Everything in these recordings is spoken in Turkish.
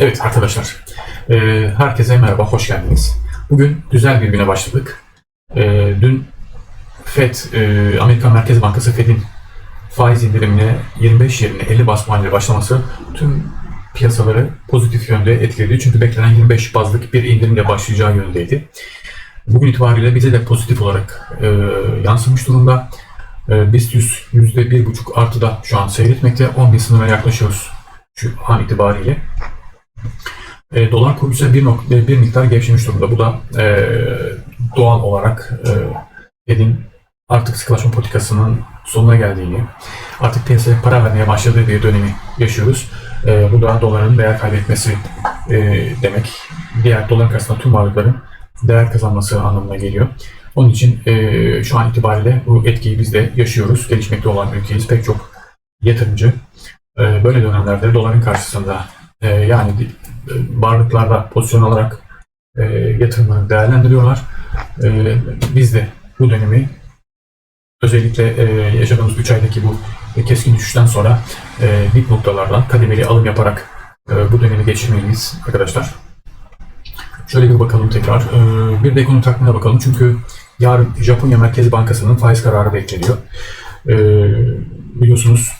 Evet arkadaşlar, e, herkese merhaba, hoş geldiniz. Bugün güzel bir güne başladık. E, dün FED, e, Amerikan Merkez Bankası FED'in faiz indirimine 25 yerine 50 bas puan ile başlaması tüm piyasaları pozitif yönde etkiledi. Çünkü beklenen 25 bazlık bir indirimle başlayacağı yöndeydi. Bugün itibariyle bize de pozitif olarak e, yansımış durumda. E, BIST 100 %1,5 artıda şu an seyretmekte. 10 bin sınırına yaklaşıyoruz şu an itibariyle. E, dolar kuru ise bir, nok- e, bir miktar gevşemiş durumda. Bu da e, doğal olarak e, Fed'in artık sıkılaşma politikasının sonuna geldiğini, artık piyasaya para vermeye başladığı bir dönemi yaşıyoruz. E, bu da doların değer kaybetmesi e, demek. Diğer dolar karşısında tüm varlıkların değer kazanması anlamına geliyor. Onun için e, şu an itibariyle bu etkiyi biz de yaşıyoruz. Gelişmekte olan ülkeyiz. Pek çok yatırımcı e, böyle dönemlerde doların karşısında e, yani e, varlıklarda pozisyon alarak e, yatırımlarını değerlendiriyorlar. E, biz de bu dönemi özellikle e, yaşadığımız 3 aydaki bu keskin düşüşten sonra e, dip noktalardan kademeli alım yaparak e, bu dönemi geçirmeliyiz arkadaşlar. Şöyle bir bakalım tekrar. E, bir de ekonomi takvimine bakalım çünkü yarın Japonya Merkez Bankası'nın faiz kararı bekleniyor. E, biliyorsunuz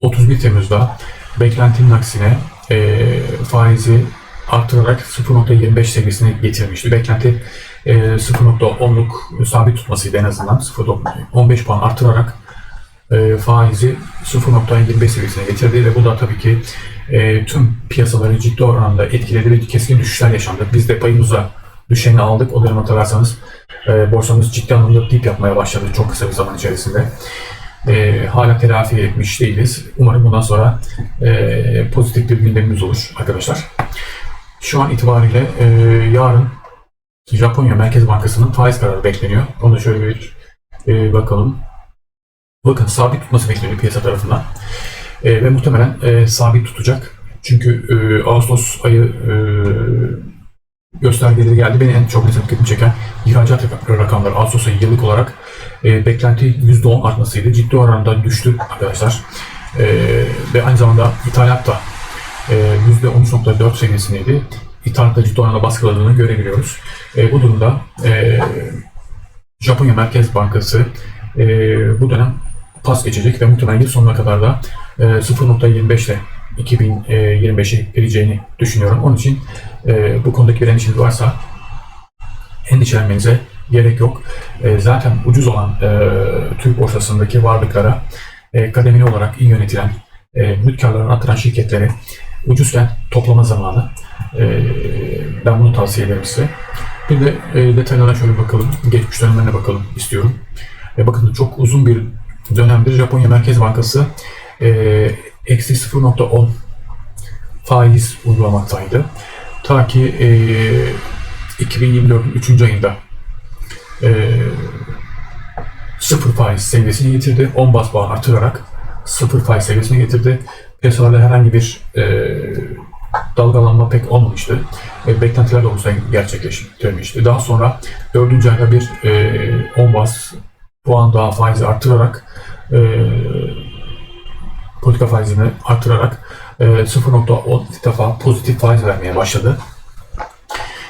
31 Temmuz'da beklentinin aksine e, faizi artırarak 0.25 seviyesine getirmişti. Beklenti e, 0.10'luk sabit tutmasıydı en azından. 0.15 puan artırarak e, faizi 0.25 seviyesine getirdi ve bu da tabii ki e, tüm piyasaları ciddi oranda etkiledi ve keskin düşüşler yaşandı. Biz de payımıza düşeni aldık. O dönem hatırlarsanız e, borsamız ciddi anlamda dip yapmaya başladı çok kısa bir zaman içerisinde. E, hala telafi etmiş değiliz. Umarım bundan sonra e, pozitif bir gündemimiz olur arkadaşlar. Şu an itibariyle e, yarın Japonya Merkez Bankası'nın faiz kararı bekleniyor. Onu şöyle bir e, bakalım. Bakın sabit tutması bekleniyor piyasa tarafından. E, ve muhtemelen e, sabit tutacak. Çünkü e, Ağustos ayı e, göstergeleri geldi. Beni en çok mesela dikkatimi çeken ihracat rak- rakamları Ağustos ayı yıllık olarak e, beklenti %10 artmasıydı. Ciddi oranda düştü arkadaşlar. E, ve aynı zamanda ithalat da e, %13.4 seviyesindeydi. İthalatta ciddi oranda baskıladığını görebiliyoruz. E, bu durumda e, Japonya Merkez Bankası e, bu dönem pas geçecek ve muhtemelen yıl sonuna kadar da e, 0.25 ile 2025'e geleceğini düşünüyorum. Onun için e, bu konudaki bir endişeniz varsa endişelenmenize gerek yok. E, zaten ucuz olan e, Türk borsasındaki varlıklara e, kademeli olarak iyi yönetilen, e, mülk karlarını artıran şirketlere ucuzken toplama zamanı. E, ben bunu tavsiye ederim size. Bir de e, detaylara şöyle bakalım. Geçmiş dönemlerine bakalım istiyorum. E, bakın çok uzun bir dönemdir Japonya Merkez Bankası e, eksi 0.10 faiz uygulamaktaydı. Ta ki e, 2024'ün 3. ayında e, sıfır faiz seviyesine getirdi. 10 bas puan artırarak sıfır faiz seviyesine getirdi. Piyasalarda herhangi bir e, dalgalanma pek olmamıştı. E, beklentiler doğrultusunda gerçekleştirilmişti. Daha sonra 4. ayda bir e, 10 bas puan daha faizi artırarak e, politika faizini artırarak e, 0.10 defa pozitif faiz vermeye başladı.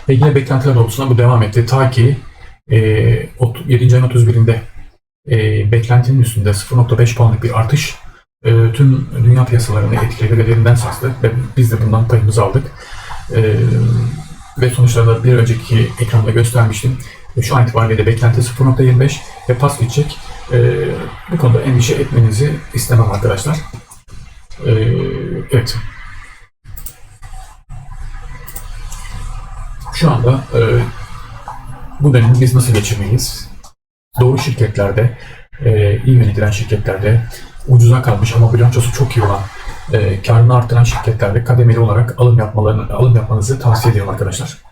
Ve yine beklentiler doğrultusunda bu devam etti. Ta ki e, 7. ayın 31'inde e, beklentinin üstünde 0.5 puanlık bir artış e, tüm dünya piyasalarını etkiledi ve derinden sarstı ve biz de bundan payımızı aldık. E, ve sonuçlarda bir önceki ekranda göstermiştim. Şu an itibariyle de beklenti 0.25 ve pas geçecek. E, bu konuda endişe etmenizi istemem arkadaşlar. E, evet. Şu anda e, bu dönemi biz nasıl geçirmeliyiz? Doğru şirketlerde, e, iyi yönetilen şirketlerde, ucuza kalmış ama bilançosu çok iyi olan, e, karını artıran şirketlerde kademeli olarak alım yapmalarını, alım yapmanızı tavsiye ediyorum arkadaşlar.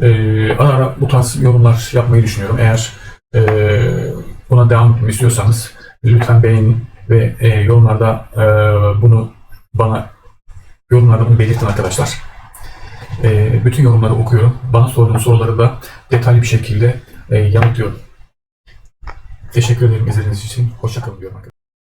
E, ara ara bu tarz yorumlar yapmayı düşünüyorum. Eğer e, buna devam etmek istiyorsanız lütfen beğenin ve e, yorumlarda e, bunu bana yorumlarda bunu belirtin arkadaşlar. E, bütün yorumları okuyorum. Bana sorduğunuz soruları da detaylı bir şekilde e, yanıtlıyorum. Teşekkür ederim izlediğiniz için. Hoşçakalın diyorum arkadaşlar.